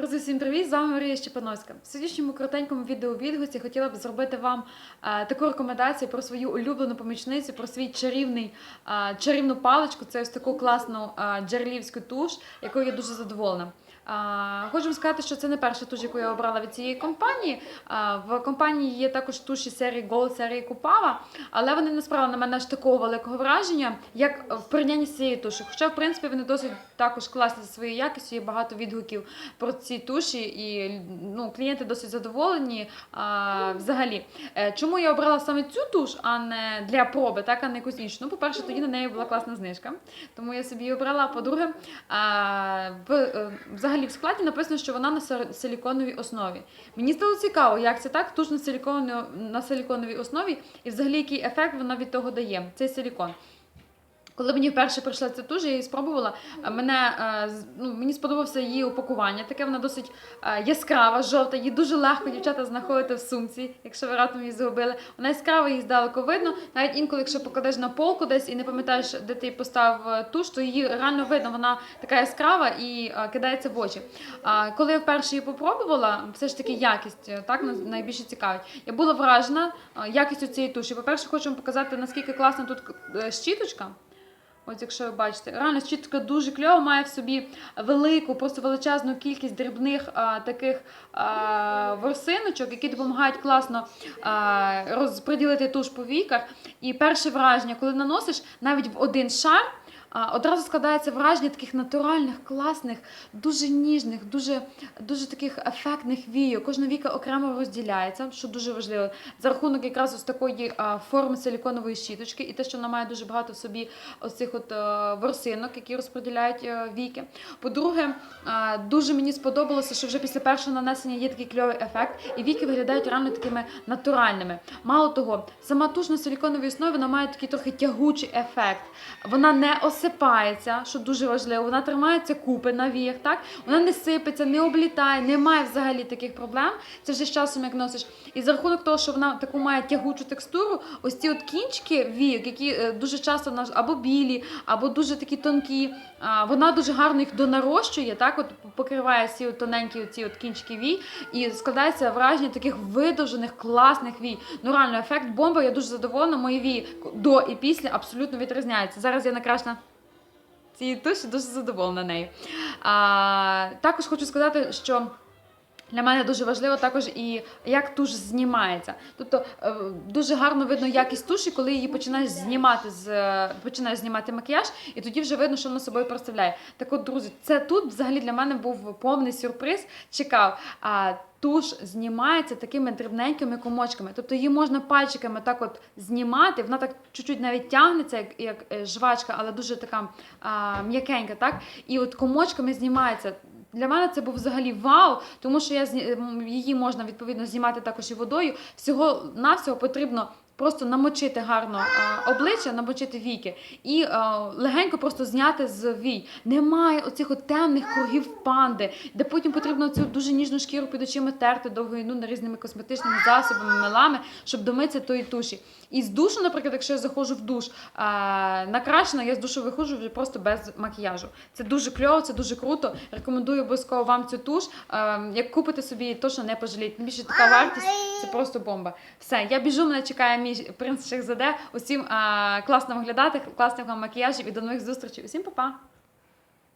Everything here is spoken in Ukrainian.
Друзі, всім привіт! З вами Марія Щепановська. В сьогоднішньому коротенькому відеовідгусі хотіла б зробити вам е, таку рекомендацію про свою улюблену помічницю, про свій чарівний, е, чарівну паличку. Це ось таку класну е, джерлівську туш, якою я дуже задоволена. Хочу вам сказати, що це не перша туш, яку я обрала від цієї компанії. В компанії є також туші серії Gold, серії Купава, але вони не справили на мене аж такого великого враження, як в порівнянні з цією тушею. Хоча, в принципі, вони досить також класні за своєю якістю, є багато відгуків про ці туші, і ну, клієнти досить задоволені. А, взагалі, Е, чому я обрала саме цю туш, а не для проби, так, а не якусь іншу? Ну, по-перше, тоді на неї була класна знижка, тому я собі її обрала. По-друге, е, взагалі в складі написано, що вона на силіконовій основі. Мені стало цікаво, як це так, туш на силіконовій основі, і взагалі який ефект вона від того дає, цей силікон. Коли мені вперше прийшла ця туш, я її спробувала. Мене е, ну, мені сподобався її упакування. Таке вона досить е, яскрава, жовта. Її дуже легко дівчата знаходити в сумці, якщо ви раптом її згубили. Вона яскрава, її здалеку видно. Навіть інколи, якщо покладеш на полку десь і не пам'ятаєш, де ти поставив е, туш, то її реально видно. Вона така яскрава і кидається в очі. А коли я вперше її попробувала, все ж таки якість так найбільше цікавить. Я була вражена якістю цієї туші. По-перше, хочу вам показати, наскільки класна тут щіточка. Ось, якщо ви бачите, реально щітка дуже кльова, має в собі велику, просто величезну кількість дрібних а, таких а, ворсиночок, які допомагають класно а, розподілити туш по віках. І перше враження, коли наносиш навіть в один шар. Одразу складається враження таких натуральних, класних, дуже ніжних, дуже, дуже таких ефектних війок. Кожна віка окремо розділяється, що дуже важливо. За рахунок якраз ось такої форми силіконової щіточки, і те, що вона має дуже багато в собі ось цих от е, ворсинок, які розподіляють е, віки. По-друге, дуже мені сподобалося, що вже після першого нанесення є такий кльовий ефект, і віки виглядають реально такими натуральними. Мало того, сама туш на основі вона має такий трохи тягучий ефект. Вона не осипається, що дуже важливо. Вона тримається купи на віях, так вона не сипеться, не облітає, немає взагалі таких проблем. Це вже з часом як носиш. І за рахунок того, що вона таку має тягучу текстуру, ось ці от кінчики війок, які е, дуже часто нас або білі, або дуже такі тонкі. Вона дуже гарно їх донарощує, так от покриває ці от тоненькі ці от кінчики вій, і складається враження таких видовжених класних вій. Ну реально ефект бомба. Я дуже задоволена. Мої вії до і після абсолютно відрізняються. Зараз я накрашена цієї туші, дуже задоволена нею. А, також хочу сказати, що. Для мене дуже важливо також і як туш знімається. Тобто е, дуже гарно видно якість туші, коли її починаєш знімати з е, починаєш знімати макіяж, і тоді вже видно, що вона собою представляє. Так от, друзі, це тут взагалі для мене був повний сюрприз. Чекав. А туш знімається такими дрібненькими комочками. Тобто її можна пальчиками так от знімати. Вона так чуть-чуть навіть тягнеться, як, як е, жвачка, але дуже така м'якенька, так? І от комочками знімається. Для мене це був взагалі вау, тому що я її можна відповідно знімати також і водою. Всього навсього потрібно просто намочити гарно а, обличчя, намочити віки і а, легенько просто зняти з вій. Немає оцих темних кругів панди, де потім потрібно цю дуже ніжну шкіру під очима терти довгою ну, різними косметичними засобами, мелами, щоб домитися тої туші. І з душу, наприклад, якщо я заходжу в душ а, накрашена, я з душу виходжу вже просто без макіяжу. Це дуже кльово, це дуже круто. Рекомендую обов'язково вам цю туш. Як купите собі, точно не пожалієте. Тим більше така вартість це просто бомба. Все, я біжу, мене чекає мій принц Шехзаде. Усім а, класно виглядати, класних вам макіяжів і до нових зустрічей. Усім па-па!